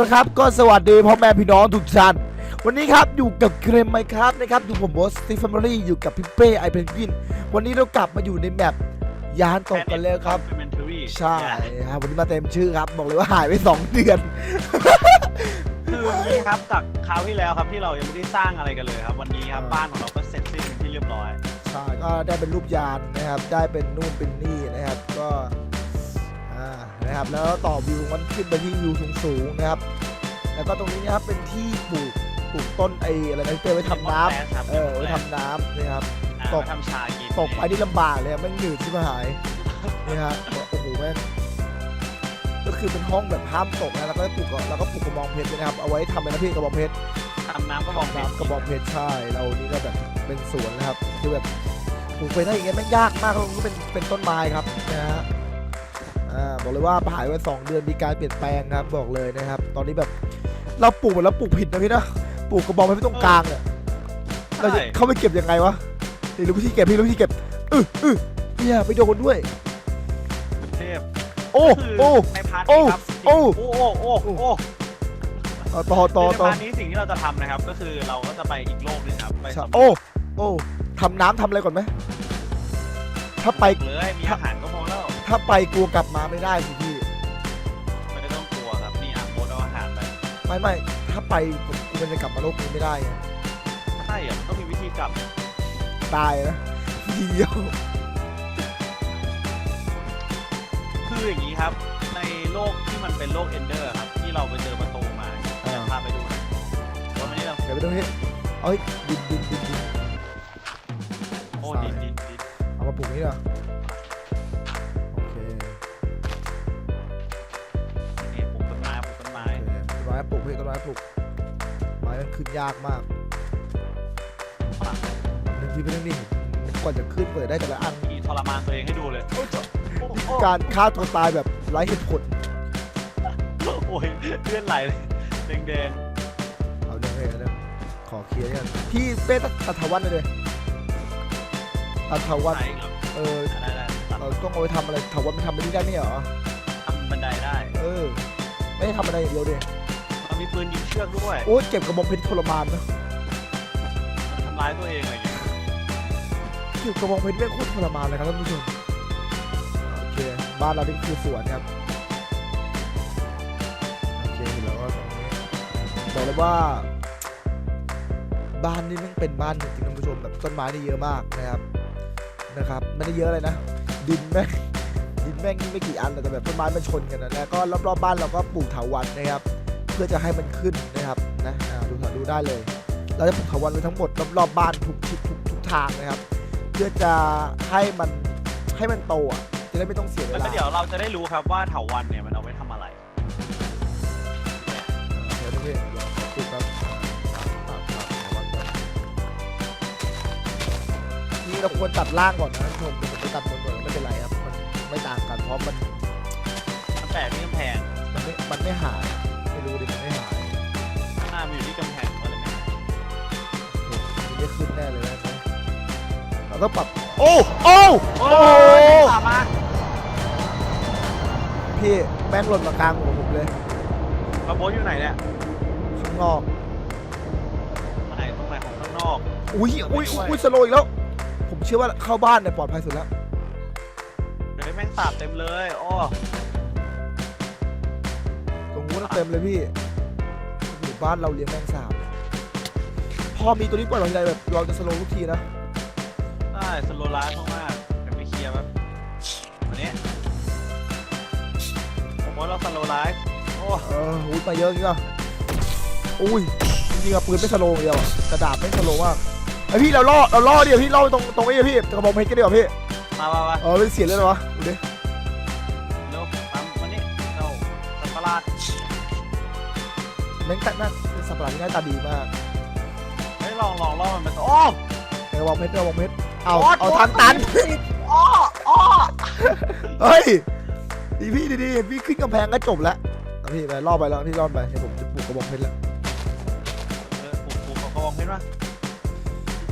ละครับก็สวัสดีพ่อแม่พี่น้องทุกท่าน วันนี้ครับอยู่กับเกรมไมครับนะครับอยู่ผมบอสตีฟแฟมิลี่อยู่กับพี่เป้ไอเพนกวิน วันนี้เรากลับมาอยู่ในแมปยานตกกันแล้วครับ Complementary ใช่ครับวันนี้มาเต็มชื่อครับ บอกเลยว่าหายไป 2 เดือน คืออย่างนี้ครับจากคราวที่แล้วครับที่เรายังไม่ได้สร้างอะไรกันเลยครับ วันนี้ครับอ่าบ้านของเราก็เสร็จสิ้นเป็นที่เรียบร้อย ใช่ก็ได้เป็นรูปยานนะครับ ได้เป็นนู่นเป็นนี่นะครับ ก็อ่า นะครับ แล้วต่อวิวมันขึ้นไปที่วิวสูงๆนะครับ แล้วก็ตรงนี้นะครับเป็นที่ปลูกปลูกต้นไอ้อะไรนะที่เป็นไว้ทำน้ำครับเออไว้ทำน้ำนะครับ อ่าตกไว้ทำชากินตกไปนี่ลำบากเลยอะแม่งหนืดที่มาหายนี่ฮะโอ้โหแม่งก็คือเป็นห้องแบบห้ามตกนะแล้วก็ปลูกแล้วก็ปลูกกระบองเพชรด้วยนะครับเอาไว้ทำเป็นน้ำพริกกระบองเพชร ทำน้ำก็บอกน้ำกระบองเพชรใช่เรานี่ก็แบบเป็นสวนนะครับคือแบบปลูกไปได้อย่างเงี้ยแม่งยากมากแล้วมันก็เป็นเป็นต้นไม้ครับนะฮะ อ่าบอกเลยว่าผ่านไปสองเดือนมีการเปลี่ยนแปลงนะครับบอกเลยนะครับ ตอนนี้แบบเราปลูกหมดแล้วปลูกผิดนะพี่นะปลูกกระบองเพชรไว้ตรงกลางเนี่ยเราจะใช่เข้าไปเก็บยังไงวะนี่รู้วิธีเก็บพี่รู้วิธีเก็บอืออือเนี่ยไปโดนด้วยเทพโอ้คือโอ้ในพาร์ทโอ้นี้ครับโอ้โอ้โอ้โอ้โอ้เอาต่อต่อในต่อพาร์ทนี้สิ่งที่เราจะทำนะครับ ก็คือเราก็จะไปอีกโลกหนึงครับไปใช่สำรวจโอ้โอ้ทำน้ำทำอะไรก่อนไหมถ้าไปเลยมีอาหารก็พอแล้ว ถ้าไปกลัวกลับมาไม่ได้สิพี่ไม่ต้องกลัวครับนี่อะโคตรเอาอาหารไปไม่ไม่ถ้าไปผมกลัวจะกลับมาโลกนี้ไม่ได้ไงใช่อะมันต้องมีวิธีกลับตายนะทีเดียวคืออย่างนี้ครับ ในโลกที่มันเป็นโลกเอนเดอร์ครับที่เราไปเจอประตูมาเดี๋ยวพาไปดูหนะว่ามันนี่เราเดี๋ยวไปดูที่เอ้ยดินดินดินดินโอ้ดินดินดินเอามาปลูกนี่เหรอ ม้ปลูกพี่ต้นไม้ปลูกไม้มันขึ้นยากมากหนึ่งพี่เป็นเรื่องนี้กว่าจะขึ้นเปิดได้แต่ละอันที่ทรมานตัวเองให้ดูเลยโอ้โหโอ้โหการฆ่าตัวตายแบบไร้เหตุผลโอ้ยเลื่อนไหลเลยแดงเอาเรื่องเลยนะขอเคลียร์กันพี่เป้ตัดถาวันเลยดิตัดถาๆวันไหนครับเออได้ได้ตัดเราต้องเอาไปทำอะไรถาวันมันทำไม่ได้ไม่เหรอทำบันไดได้ เออ ไม่ได้ทำอะไรอย่างเดียวดิมันมี ปืนยิงเชือกด้วยโอ้ยเจ็บกระบอกเพชรทรมานนะมันทำร้ายตัวเองอะไรอย่างเงี้ยเจ็บกระบอกเพชรแม่งโคตรทรมานเลยครับท่านผู้ชมโอเคบ้านเรานี่คือสวนครับโอเคแล้วก็ตรงนี้บอกเลยว่า บ้านนี่แม่งเป็นบ้านจริงๆท่านผู้ชมแบบต้นไม้นี่เยอะมากนะครับนะครับไม่ได้เยอะเลยนะ ดินแม่งดินแม่งนี่ไม่กี่อันแต่แบบต้นไม้มันชนกันนะแล้วก็รอบๆบ้านเราก็ปลูกเถาวัลย์นะครับเพื่อจะให้มันขึ้นนะครับนะอ่าดูดูได้เลย เราจะปลูกเถาวัลย์ไว้ทั้งหมดรอบๆบ้านทุกทิศทุกทุกทางนะครับ เพื่อจะให้มันให้มันโตอะจะได้ไม่ต้องเสียเวแล้วลาก็เดี๋ยวเราจะได้รู้ครับว่าเถาวันเนี่ยมันเอาไว้ทำอะไร เดี๋ยวพี่เดี๋ยวปลูกครับปลูกครับเถาวัลย์ก่อนนี่เราควรตัดล่างก่อนนะท่านผู้ชมเดี๋ยวผมไปตัดบนก่อนไม่เป็นไรครับมันไม่ต่างกันเพราะมัน มันแปะที่กำแพงมันไม่มันไม่หาย ไม่รู้ดิมันไม่หายข้างหน้ามันอยู่ที่กำแพงก็เลยไม่มันไม่ขึ้นแน่เลยนะเราต้องปรับโอ้โอ้โอ้โอ้ยตามมาพี่แม่งหล่นมากลางหัวผมเลยกระโบนอยู่ไหนเนี่ยข้างนอกมาไหนตรงไหนของข้างนอก อุ้ยอุ้ยอุ้ยสโลว์อีกแล้ว ผมเชื่อว่าเข้าบ้านเนี่ยปลอดภัยสุดแล้วเดี๋ยวให้แม่งสาบเต็มเลยโอ้ตรงนู้น เต็มเลยพี่อยู่บ้านเราเลี้ยงแมงสาบ พอมีตัวนี้ปล่อยเราทีไรแบบเราจะสโลว์ทุกทีนะ ได้สโลไลฟ์มากๆเดี๋ยวไปเคลียร์แบบวันนี้ผมว่าเราสโลไลฟ์โอ้เอออุ้ยมาเยอะจริงอะอุ้ยจริงๆอะปืนไม่สโลว์อย่างเดียวอะกระดาษไม่สโลว์มากไอพี่เราล่อเราล่อเดียวพี่ล่อตรงตรงนี้อะพี่กระบอกเพชรก็เดียวาพี่มามามาเออเป็นเสียเลยเหรอวะดูดิาดแม่งแต่นั่นเป็นสัตว์ประหลาดที่หน้าตาดีมากเฮ้ยลองลองลองมันเป็นโอ้กระบอกเพชรกระบอกเพชรเอาโอ๊ยเอาทางตันอ้ออ้อเฮ้ยดีพี่ดีๆพี่ขึ้นกำแพงก็จบแล้วเอาพี่ไปล่อไปแล้วพี่ล่อไปเดี๋ยวผมจะปลูกกระบอกเพชรแล้วเออปลูกปลูกกระบองเพชรปะ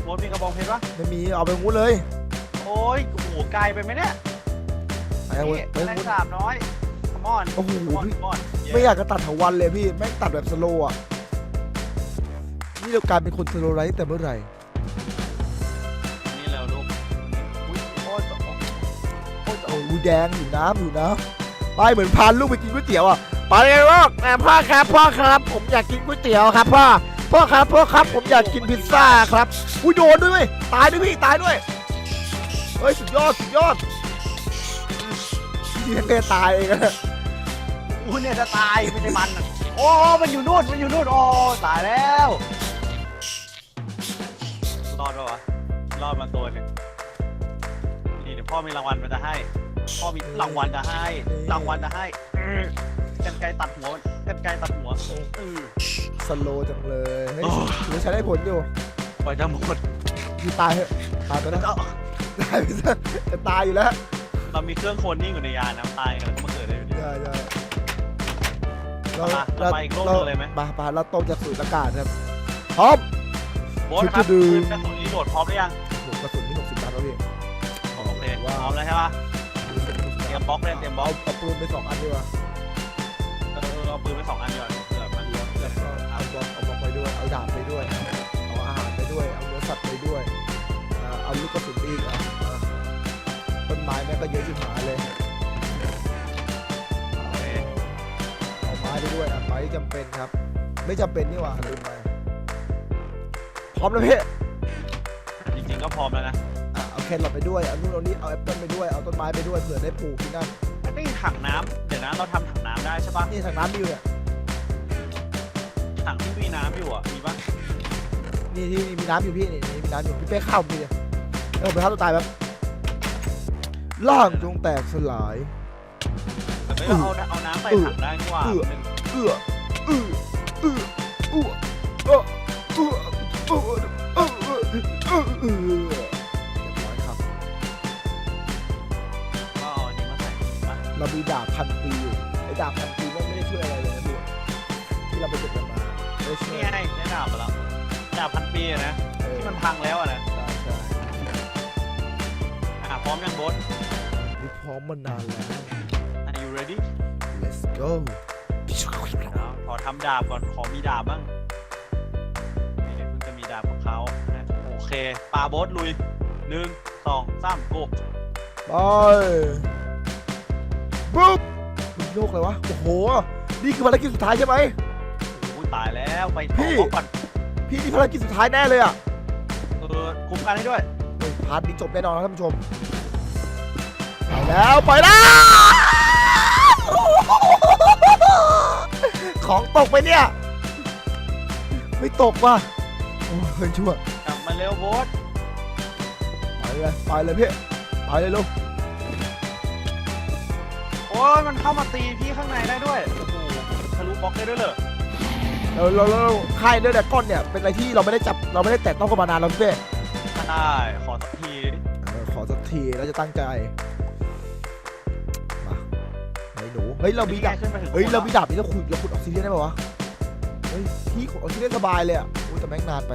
โบนมีกระบองเพชรปะไม่มีเอาไปงูเลย โอ้ยโอ้โหไกลไปไหมเนี่ยไปเอานี่ไปแมลงงูสาบน้อย ขโมป้อนโอ้โหป้อนพี่ป้อนไม่อยากจะตัดถาวันเลยพี่ แม่งตัดแบบสโลว์อะ นี่เรากลายเป็นคนสโลว์ไรแต่เมื่อไหร่ นี่แล้วลูกอุ้ยโอ้ยโอ้ยโอ้ยโอ้ยแดงอยู่น้ำอยู่นะไปเหมือนพานลูกไปกินก๋วยเตี๋ยวอะไปเลยลูกแต่พ่อครับพ่อครับ ผมอยากกินก๋วยเตี๋ยวครับพ่อพ่อครับพ่อครับผมอยากกินพิซซ่าครับอุ้ยโดนด้วยเว้ยตายด้วยพี่ตายด้วยเฮ้ยสุดยอดสุดยอดพี่แค่ตายเอง อะอู้เนี่ยจะตายไม่ใช่มันอะโอ้มันอยู่นู่นมันอยู่นู่นโอ้ตายแล้วรอดปะวะรอดมาตัวหนึงนี่เดี๋ยวพ่อมีรางวัลมันจะให้ พ่อมีรางวัลจะให้ รางวัลจะให้อื้อกันไกรตัดหัวกันไกรตัดหัวเออสโลว์จังเลยเฮ้ยโอ้ ถือว่าใช้ได้ผลอยู่กว่าจะหมดพี่ตายเถอะตายไปแล้วก็ตายไปซะจะตายอยู่แล้วเรามีเครื่องโคลนนิ่งอยู่ในยานนะตายกันก็มาเกิดได้อยู่ดี ใช่ใช่ เรามาเราไปอีกโลกหนึ่งเลยไหม มาปาเราตรงจากสูญอากาศครับพร้อม โบสครับดูปืนกระสุนรีโหลดพร้อมหรือยังผมกระสุนมีหกสิบนัดแล้วพี่โอเคพร้อมแล้วใช่ปะเตรียมบล็อกเลยเตรียมบล็อเอากเอาปืนไปสองอันดีกว่าเออเอาปืนไปสองอันดีกว่าเผื่อมันแล้วก็เอาบอลเอาบอลไปด้วย เอาดาบไปด้วย เอาอาหารไปด้วย เอาเนื้อสัตว์ไปด้วยเอ่อเอาลูกกระสุนอีกอะอะต้นไม้แม่งก็เยอะชิบหายเลย ไม้ไปด้วยอะไม้ที่จำเป็นครับ ไม่จำเป็นนี่หว่าลืมไปพร้อมแล้วพี่จริงๆก็พร้อมแล้วนะอะเอาแครอทไปด้วยเอานู่นเอานี่เอาแอปเปิลไปด้วยเอาต้นไม้ไปด้วยเผื่อได้ปลูกที่นั่นไอ้ถังน้ำเดี๋ยวนะเราทำถังน้ำได้ใช่ปะนี่ถังน้ำมีอยู่เนี่ยถังที่มีน้ำอยู่อะมีปะนี่ที่มีน้ำอยู่พี่นี่นี่มีน้ำอยู่พี่เป้เข้าพี่เนี่ยเออไปฆ่าตัวตายแบบล่างจงแตกสลายแต่ไม่เอาเอาน้ำใส่ถังได้นี่หว่าเอื้ออื้ออื้ออื้ออื้ออื้ออื้ออื้ออื้อเรียบร้อยครับก็เอาอันนี้มาใส่ปะเรามีดาบพันปีอยู่ไอ้ดาบพันปีมันไม่ได้ช่วยอะไรเลยนะพี่ที่เราไปเก็บกันมาไม่ได้ช่วยนี่ไงได้ดาบมาแล้วดาบพันปีอะนะเออที่มันพังแล้วอะนะใช่ใช่อะพร้อมยังบสนี่พร้อมมานานแล้ว Are you ready let's go แล้วขอทำดาบก่อนขอมีดาบบ้างนี่เดี๋ยวเพิ่งจะมีดาบของเขานะโอเคปาโบสลุยหนึ่งสองสามโกไปปุ๊บโลกอะไรวะโอ้โห นี่คือภารกิจสุดท้ายใช่ไหมโอ้ยตายแล้วไปพี่ต่อก่อนพี่นี่ภารกิจสุดท้ายแน่เลยอะเออคุ้มกันให้ด้วย เฮ้ยพาร์ทนี้จบแน่นอนนะท่านผู้ชมไปแล้วไปแล้ว ของตกไปเนี่ย ไม่ตกว่ะโอ้ยเฮ้ยชั่วกลับมาเร็วโบสไปเลยไปเลยพี่ไปเลยลูกโอ้ยมันเข้ามาตีพี่ข้างในได้ด้วยโอ้โหทะลุบล็อกได้ด้วยเหรอเราเราเราค่ายเนื้อแดกก้อนเนี่ยเป็นอะไรที่เราไม่ได้จับเราไม่ได้แตะต้องกันมานานแล้วพี่เป้ได้ขอสักทีเออขอสักทีแล้วจะตั้งใจ เฮ้ยเรามีดาบขึ้นไปถึงเฮ้ยเรามีดาบนี่เราขุดเราขุดออกซิเดียนได้ป่าวะเฮ้ยพี่ขุดออกซิเดียนสบายเลยอะโอ้ยแต่แม่งนานไป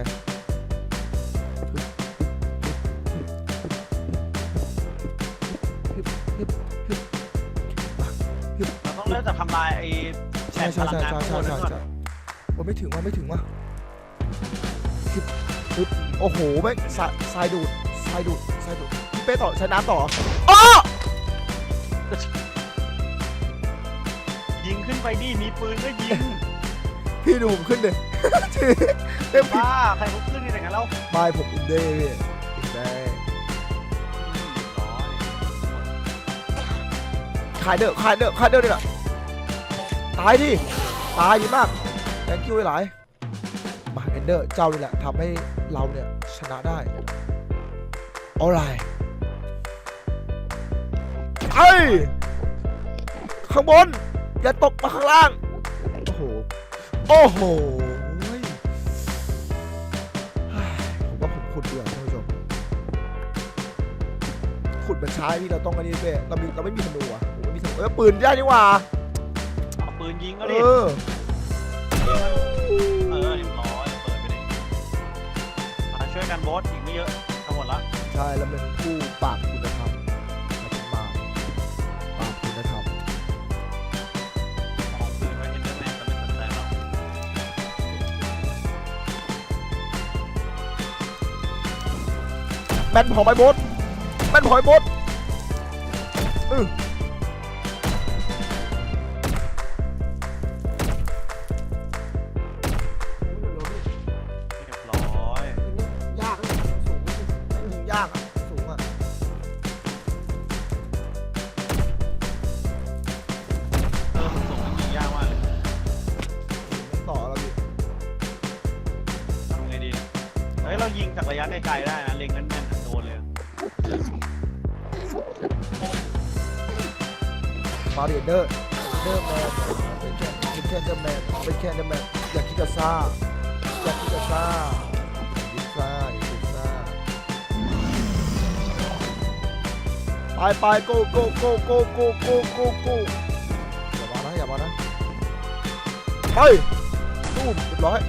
เราต้องเริ่มจากทำลายไอ้แผ่ใช่นพใช่ลังใช่งานใช่ข้างบนใช่นั่นก่อนใช่ว่าไม่ถึงว่าไม่ถึงว่าฮึบฮึบโอ้โหแม่งสายทรายดูดทรายดูดทรายดูดพี่เป้ต่อใช้น้ำต่ออ้อยิง ขึ้นไปดิมีปืนก็ยิงพี่ดูผมขึ้นเลยเต็มผิดบ้าใครเขาขึ้นนี่อย่างนั้นแล้วไม่ผมอินเด้พี่อินเด้ขายเด้อขายเด้อขายเด้อเนี่ยตายดิตายดีมาก thank you หลายๆมาเอนเดอร์เจ้านี่แหละทำให้เราเนี่ยชนะได้ alright ไอ้ยข้างบน อย่าตกมาข้างล่าง โอ้โห โอ้โหเฮ้ยผมว่าผมขุดดีกว่าท่านผู้ชม ขุดมันช้าพี่เราต้องอันนี้เป้เรามีเราไม่มีธนูอะผมไม่มีธนูเออปืนได้นี่หว่า เอาปืนยิงก็เอดิอ เออเรียบร้อยเปิดไปดิมาช่วยกันโบสอีกไม่เยอะทั้งหมดละใช่แล้วเป็นผู้ปราบคุณธรรมเราเป็นมาปราบ แมนพอไหมโบสแมนพอไหมโบสอือเรียบร้อยยากเลยสูงไม่ยิงยากอะสูงอะเออมันส่งมันยิงยากมากเลยไม่ต่อแล้วพี่ทำไงดีเนี่ยเฮ้ยเรายิงจากระยะไกลๆได้นะ มาเรียนเดอร์เดอร์แมนเป็นแค่เป็นแค่เดอร์แมนเป็นแค่เดอร์แมนอยากคิดจะซ่าอยากคิดจะซ่าอยากคิดซ่าอยากคิดซ่าไปไป go go go go go go go go อย่ามานะอย่ามานะไปตู้เรียบร้อย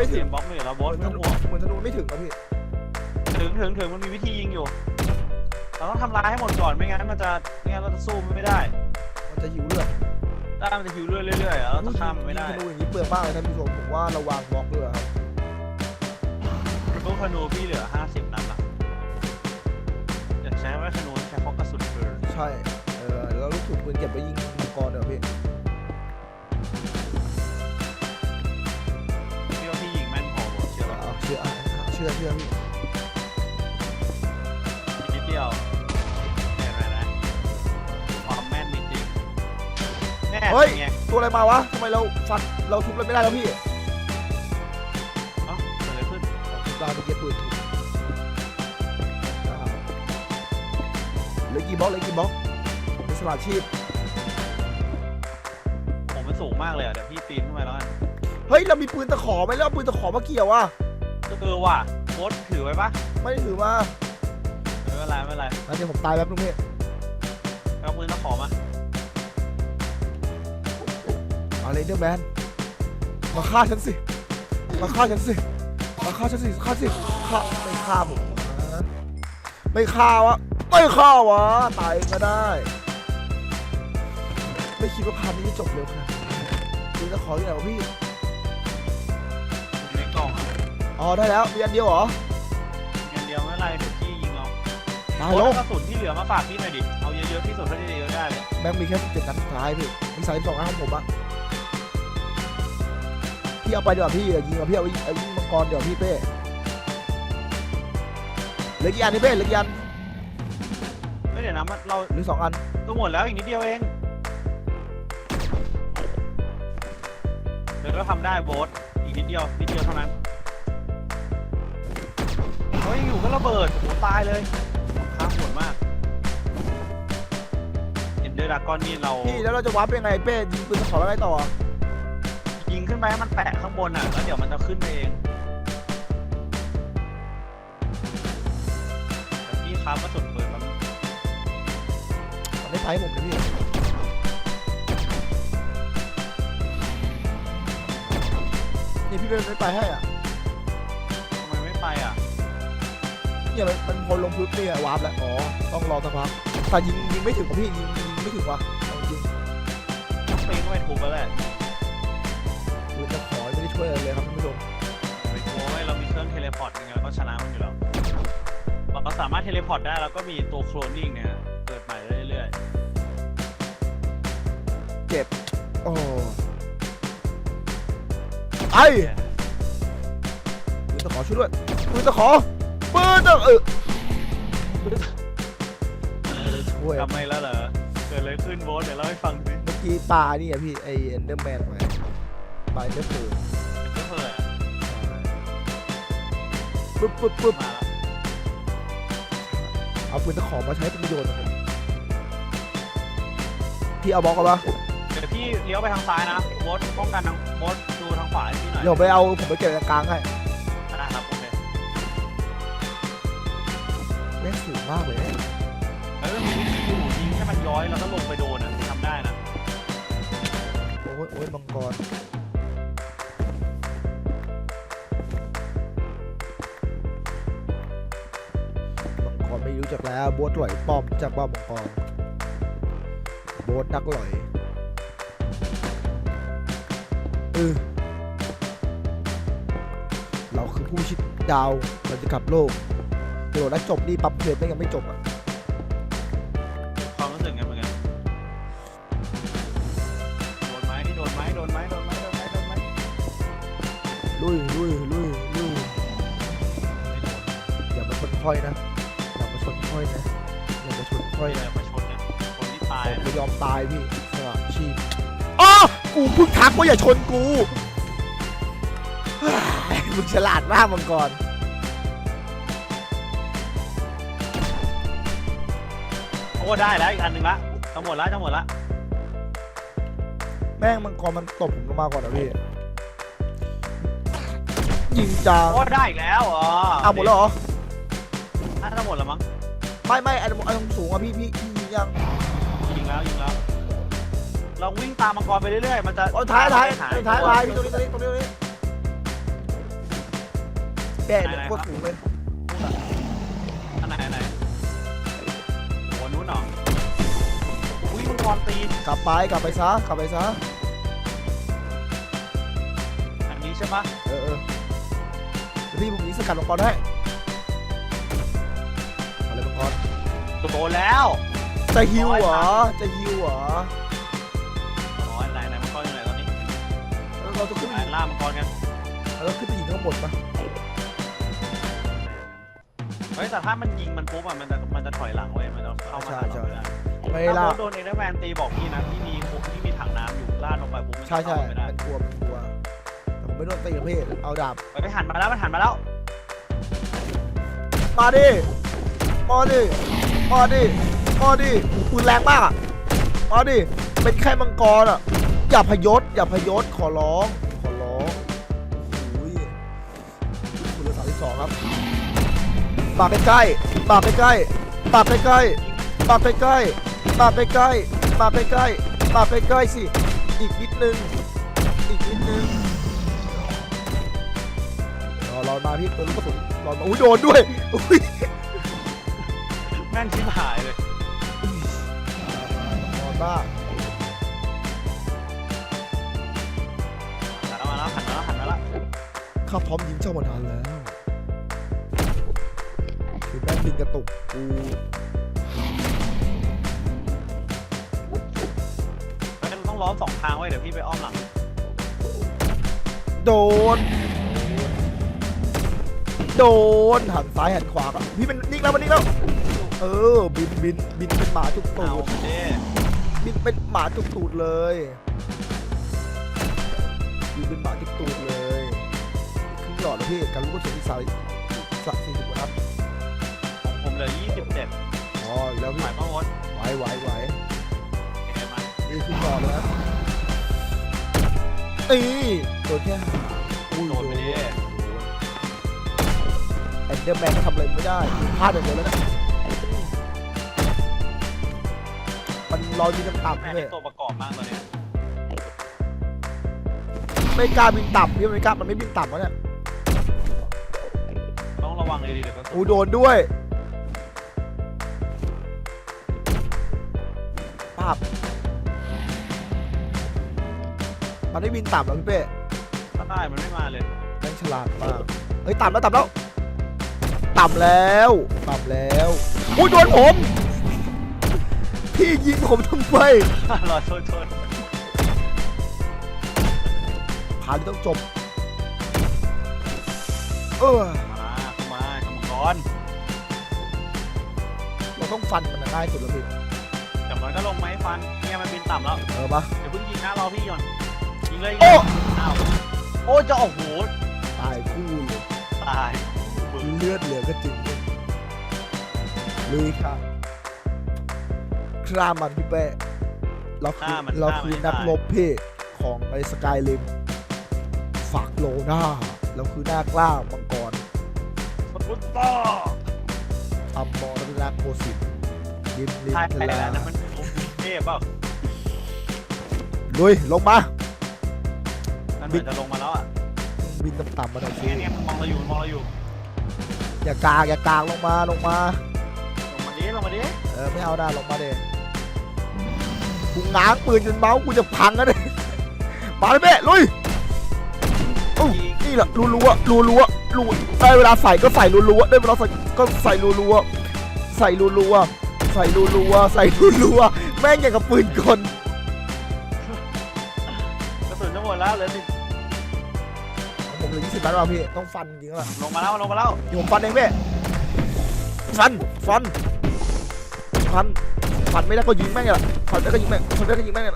ไม่เสีถึยงงบล็อกเลยเหรอเหบอมืสอนธไม่นูต้องห่วงเหมือนธนูไม่ถึงนะพี่ถึงถึงถึงมันมีวิธียิงอยู่ เราต้องทำลายให้หมดก่อนไม่งั้นมันจะไม่งั้นเราจะสู้มันไม่ได้มันจะหิวเลือดถ้ามันจะหิวเรื่อยๆเรื่อยๆอะเราจะข้ามมันไม่ได้ยิงธนูอย่างนี้เปลืองมากเลยท่านผู้ชมผมว่าระวังบล็อกด้วยครับลูกธนูพี่เหลือ 50 นัดละอยากใช้ไว้ธนูใช้เพราะกระสุนเกินใช่เออแล้วลูกถุงปืนเก็บไว้ยิงมังกรเดี๋ยวพี่พี่ ชื่อเชื่อพี่อีกนิดเดียวเห็นไหมนะความแม่นจริงๆแน่เฮ้ย ไงตัวอะไรมาวะทำไมเราฟันเราทุบเลยไม่ได้แล้วพี่เอ้าเกิดอะไรขึ้นทุบได้ไปเก็บปืนถูกอ่าเหลือกี่บล็อกเหลือกี่บล็อกเป็นสลัดชีพ ผมมันสูงมากเลยอะเดี๋ยวพี่ปีนขึ้นไปแล้วกันเฮ้ย เรามีปืนตะขอไหมแล้วเอาปืนตะขอมาเกี่ยวอะ เออว่ะโค้ดถือไว้ปะไม่ได้ถือมาไม่เป็นไรไม่เป็นไรแล้วเดี๋ยวผมตายแป๊บนึงพี่เอาปืนตะขอมาเอาเลยเดอร์แมนมาฆ่าฉันสิมาฆ่าฉันสิมาฆ่าฉันสิฆ่าสิฆ่าไม่ฆ่าผมนะไม่ฆ่าวะไม่ฆ่าวะตายเองก็ได้ ไม่คิดว่าพาร์ทนี้จะจบเร็วขนาดนี้ปืนตะขออยู่ไหนวะพี่ อ๋อได้แล้วมีอันเดียวเหรออย่างเดียวไม่เป็นไรเดี๋ยวพี่ยิงเอาตายโค้แล้ดวกระสุนที่เหลือมาฝากพี่หน่อยดิ เอาเยอะๆที่สุดเท่าที่จะเยอะได้เลยแม่งมีแค่เจ็ดนัดสุดท้ายพี่มีสามสิบสองนัดของผมอะพี่เอาไปเดี๋ยวาพี่อย่ายิงอะพี่เอาเอายิงมังกรเดี๋ยวาพี่เป้เหลือกี่อันนี่เป้เหลือกี่อันเฮ้ยเดี๋ยวนะมันเราหรือสองอันก็หมดแล้วอีกนิดเดียวเอง เดี๋ยวก็ทำได้โบสอีกนิดเดียวนิดเดียวเท่านั้นเฮ้ยอยู่ก็ระเบิดโอ้โหตายเลยค้างโหดมากเอ็นเดอร์ดากอนนี่เราพี่แล้วเราจะวาร์ปยังไงเป้ยิงปืนตะขอแล้วไงต่อยิงขึ้นไปให้มันแตะข้างบนอะแล้วเดี๋ยวมันจะขึ้นไปเองแต่พี่ค้ากระสุนปืนมันมันไม่ไปให้ผมเลยพี่นี่พี่เป้ไม่ไปให้อะ เนี่ยมันมันพอลงพื้นเนี่ยวาร์ปแล้วอ๋อต้องรอสักพักแต่ยิงยิงไม่ถึงว่ะพี่ยิงยิงไม่ถึงว่ะเอาจริงต้องปีนเข้าไปทุบแล้วแหละปืนตะขอไม่ได้ช่วยอะไรเลยครับท่านผู้ชมไปกลัวไว้เรามีเครื่องเทเลพอร์ตยังไงเราก็ชนะมันอยู่แล้วเราสามารถเทเลพอร์ตได้แล้วก็มีตัวโคลนนิ่งเนี่ยเกิดใหม่เรื่อยโอ้ไอ้ปืนตะขอช่วยด้วยปืนตะขอ ปืนตะเออไม่ได้ช่วยๆทำไมแล้วเหรอ เกิดอะไรขึ้นโบสเดี๋ยวเล่าให้ฟังสิเมื่อกี้ปลานี่อะพี่ไอเอนเดอร์แมนไปปลาเอนเดอร์เพลเป็นก็เพลิดปึ๊บปึ๊บปึ๊บมาแล้วเอาปืนตะขอมาใช้เป็นประโยชน์นะครับพี่เอาบล็อกกันปะเดี๋ยวพี่เลี้ยวไปทางซ้ายนะโบสป้องกันทางโบสดูทางขวาให้พี่หน่อยเดี๋ยวไปเอาผมไปเก็บกลางให้ ม่งสูงมากเลยแล้วก็มีวิธีอยู่ยิงให้มันย้อยแล้วก็ลงไปโดนอะทำได้นะโอ้ยโอ้ยมังกรมังกรไม่รู้จักแล้วโบสหลอยป้อมจากว่ามังกรโบสนักหลอยอเราคือผู้ชิดดาวเราจะกลับโลก เดี๋ยวนะจบนี่ปั๊บเพลไม่ยังไม่จบอะความรู้สึกไงเป็นไงโดนไหมนี่โดนไหมโดนไหมโดนไหมโดนไหมโดนไหมลุยลุยลุยลุยไม่โดนอย่ามาชนค่อยนะอย่ามาชนค่อยนะอย่ามาชนค่อยไม่เลนะยมาชนเนี่ยคนที่ตายผมไม่ยอมตายพี่สละชีพอ๋อกูเพิ่งทักว่าอย่าชนกูเฮ้ยมึงฉลาดมากมังกร โอ้ได้แล้วอีกอันหนึ่งละจะหมดละจะหมดละแม่งมังกรมันตบผมลงมาก่อนนะพี่ยิงจังโอ้ได้อีกแล้วอ๋ออ้าวหมดแล้วเหรอน่าจะหมดแล้วมั้งไม่ไม่ไอ้ไอ้ตรงสูงอะพี่พี่พี่ยิงยังยิงแล้วยิงแล้วเราวิ่งตามมังกรไปเรื่อยๆมันจะโอ้ยท้ายท้ายหท้ายท้ายพี่ตรงนี้ตรงนี้ตรงนี้ตรงนี้แกะเนี่ยโคตรสูงเลย อุ้ยมังกรตีกลับไปกลับไปซะกลับไปซะอันนี้ใช่ปะเออเออเดี๋ยวพี่ผมยิงสกัดมังกรให้เอาเลยมังกรโดนแล้วจะฮิวเหรอจะฮิวเหรออ๋อไหนไหนมังกรอยู่ไหนตอนนี้แล้วเราจะขึ้นไปไหนยิงล่ามังกรกันเราขึ้นไปยิงข้างบนปะเฮ้ยแต่ถ้ามันยิงมันปุ๊บอะมันจะมันจะถอยหลังเว้ยมันจะเข้ามาหาเราไม่ได้ ไม่ถ้าล่าโดนเอเดอร์แมนตีบอกพี่นะที่มีที่มีถังน้ำอยู่ลาดลงไปปุ๊บมันจะใช่ใช่เข้าไม่ได้มันกลัวมันกลัวแต่ผมไม่โดนตีกับพี่เอาดาบไปไปหันมาแล้วมันหันมาแล้วมาดิมาดิมาดิมาดิปืนแรงมากอะมาดิเป็นแค่มังกรอะอย่าพยศอย่าพยศขอร้องขอร้องโอ้ยคุณเหลือสามสิบสองครับปากใกล้ๆปากใกล้ๆปากใกล้ๆปากใกล้ๆ ปากใกล้ๆปากใกล้ๆปากใกล้ๆสิ อีกนิดนึง อีกนิดนึงรอรอมาพี่ตัวลูกกระสุนรอมาอุ้ยโดนด้วย อุ้ยแม่นชิบหายเลยนอนบ้าหันมาแล้วหันมาแล้วหันมาแล้วข้าพร้อมยิงเจ้ามานานแล้วคือแม่งดึงกระตุกกู ล้อมสองทางไว้เดี๋ยวพี่ไปอ้อมหลัง โดน โดนหันซ้ายหันขวาครับพี่มันนิ่งแล้วมันนิ่งแล้ว เออ บินบินบินเป็นหมาจุกตูเอาดเด้บินเป็นหมาจุกตูดเลยบินเป็นหมาจุกตูดเลยครึ่งหลอดแล้วพี่การรู้ว่าสุดที่สายสักสี่สิบกว่านัดของผมเหลือ27อ๋อแล้วหพี่มายความว่าไหวไหวไหวเห็นไหมนี่ครึ่งหลอดเลยนะนี่โดนแค่อุ้ยโดนไปดิแอนเดอร์แมนก็ทำอะไรไม่ได้พลาดอย่างเดียวแล้วนะมันรอยิงต่ำแม่ๆงเลเป็ยนตัวประกอบมากตอนนี้ไม่กล้าบินต่ำพี่ไม่กล้ามันไม่บินต่ำวะเนี่ยต้องระวังเลยดิเดี๋ยวก็อูโดนด้วยป้าบ มันไม่บินต่ำแล้วพี่เป้ถ้าได้มันไม่มาเลยแม่งฉลาดมากเฮ้ยต่ำแล้วต่ำแล้วต่ำแล้วต่ำแล้วอุ้ยโดนผม พี่ยิงผมทำไมรอโทษโทษผ่านต้องจบ เออมาเข้ามาทำมังกรเราต้องฟันมันง่ายสุดแล้วพี่แต่มันก็ลงไม้ฟันเนี่ยมันบินต่ำแล้ว เออปะเดี๋ยวเพิ่งยิงนะรอพี่ก่อนยิง เลยโอ้ อ้าวโอ้จะโอ้โหตายคู่เลยตายบึ้งเลือดเหลือก็จริงเลยลุยค่ะครามันพี่เป้เราคือเราคือนักรบพี่ของในสกายลิมฝากโลหน้าเราคือหน้ากล้ามังกรสกุตต่ออัมมอรนาโกสินยิมลินใช่ทแล้ลาวนั่นมันโอ้โหเทพเปล่าลุยลงมานั่น เหมือนจะลงมาแล้วอะบินต่ำๆมาหน่อยสิเนี่ยเนี่ยมันมองเราอยู่มันมองเราอยู่ อย่ากางอย่ากางลงมาลงมา ลงมาดิลงมาดิเออไม่เอาหน้าลงมาเด็กูง้างปืนจนเมาส์กูจะพังแล้วเนี่ยมาเลยเป้ลุยอู้นี่แหละรัวรัวรัวรัวรัวได้เวลาใส่ก็ใส่รัวรัวได้เวลาใส่ก็ใส่รัวรัวใส่รัวรัวใส่รัวรัวใส่รัวรัวแม่งอย่างกับปืนกลกระสุนจะหมดแล้วเหลือสิผม เหลือยี่สิบนัดว่ะพี่ต้องฟันจริงๆอะลงมาแล้วลงมาแล้วเดี๋ยวผมฟันเองพี่ฟันฟันฟันฟันไม่ได้ก็ยิงแม่งอะฟันได้ก็ยิงแม่งฟันได้ก็ยิงแม่งอะ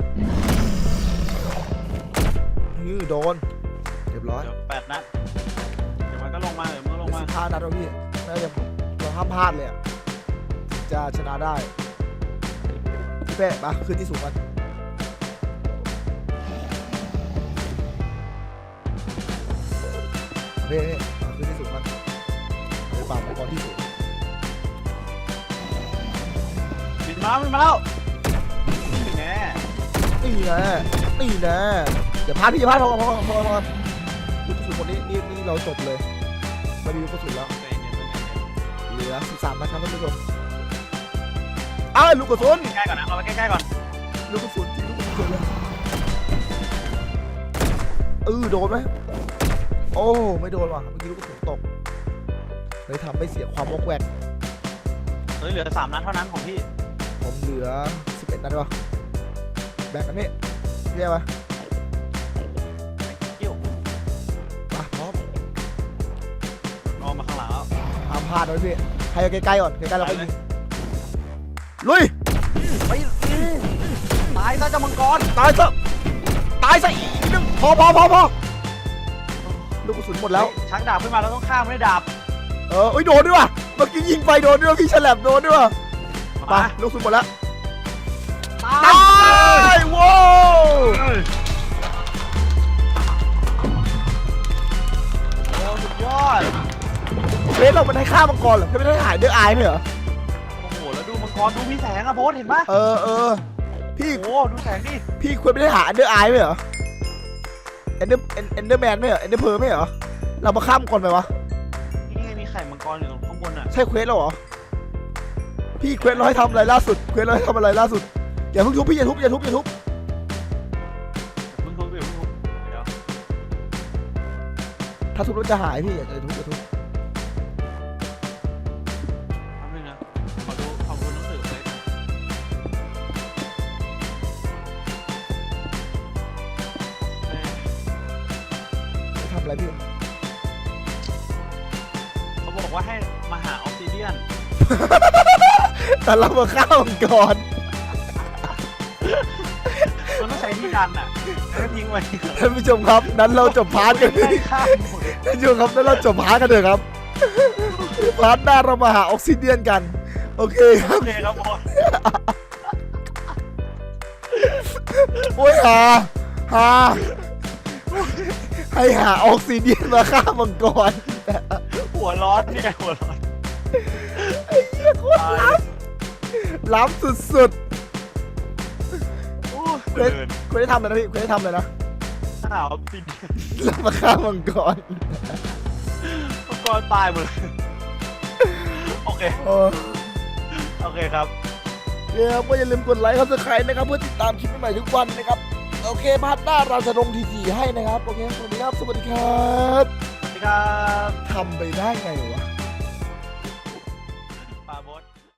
นี่โดนเรียบร้อยเดี๋ยวแปดนัดเดี๋ยวมันก็ลงมาเดี๋ยวมันก็ลงมาสิบห้านัดแล้วพี่น่าจะเราห้ามพลาดเลยอะถึงจะชนะได้พี่เป้มาขึ้นที่สูงกัน เป้มาขึ้นที่สูงกันเดี๋ยวป่าบมังกรที่สูงบินมาบินมาแล้วนี่แน่นี่นะนี่นะอย่าพลาดพี่อย่าพลาดพอพอพอพอลูกกระสุนหมดนี้นี่นี่เราจบเลยไม่มีลูกกระสุนแล้วเย็นใจเย็นเหลือ13นัดครับท่านผู้ชมอ้าวลูกกระสุนใกล้ๆก่อนนะเราไปใกล้ๆก่อนลูกกระสุนจริงลูกกระสุนเลยเออโดนไหม โอ้ ไม่โดนว่ะ เมื่อกี้ลูกกระสุนตก เลยทำให้เสียความวอกแวก เฮ้ยเหลือสามนัดเท่านั้นของพี่ผมเหลือ 11 นัดว่ะแบ่งกันพี่เรียกว่ากิ้วมาพร้อมเอามาข้างหลังแล้วห้ามพลาดนะพี่ให้เอาใกล้ๆก่อน ใกล้ๆเราไปยิงลุย ไปตายซะเจ้ามังกร ตายซะ ตายซะอีกนิดนึงพอพอพอพอ ลูกกระสุนหมดแล้วชักดาบขึ้นมาเราต้องฆ่าไม่ได้ดาบเออเอ้ยโดนด้วยว่ะเมื่อกี้ยิงไปโดนด้วยว่ะพี่ฉลับโดนด้วยว่ะไปมาลูกสุดหมดแล้วตาตายยว้าวโอ้สุดยอด เฟสเรามันให้ฆ่ามังกรเหรอไม่ได้หายเดือดอายไหมเหรอโอ้โห แล้วดูมังกรดูมีแสงอะโบสเห็นปะเออเออพี่โอ้โหดูแสงดิพี่ควรไม่ได้หาอันเดอร์อายไหมเหรอเอนเดอร์เอนเดอร์แมนไหมเหรอเอนเดอร์เพอร์ไหมเหรอ เรามาฆ่ามังกรไปวะ นี่ไงมีไข่มังกรอยู่ตรงข้างบนอะใช่เควสเราเหรอ พี่เควสเราให้ทำอะไรล่าสุด เควสเราให้ทำอะไรล่าสุด อย่าเพิ่งทุบพี่อย่าทุบอย่าทุบอย่าทุบมึงทุบดิมึงทุบเดี๋ยวถ้าทุบแล้วจะหายพี่อย่าทุบอย่าทุบ แต่เรามาฆ่ามังกรมันต้องใช้ที่ดันอะแล้วก็ทิ้งไว้ท่านผู้ชมครับ นั้นเราจบพาร์ทกันไม่ได้ข้ามหมดท่านผู้ชมครับ นั้นเราจบพาร์ทกันเถอะครับ พาร์ทหน้าเรามาหาออกซิเดียนกัน โอเคครับโอเคครับบอสโอ้ยหาหาให้หาออกซิเดียนมาฆ่ามังกรหัวร้อนเนี่ยหัวร้อนไอ้เหี้ยโคตรล้ำ ล้ำสุดโอ้ยเดินๆคุณได้ทำเลยนะพี่คุณได้ทำเลยนะหาออกซิเดียนเรามาฆ่ามังกรมังกรตายหมดเลยโอเค โอ้โอเคครับ เดี๋ยวก็อย่าลืมกดไลค์ครับสไครต์นะครับเพื่อติดตามคลิปใหม่ๆทุกวันนะครับ โอเคพาร์ทหน้าเราจะลงทีๆให้นะครับ โอเคสวัสดีครับสวัสดีครับสวัสดีครับ ทำไปได้ไงวะ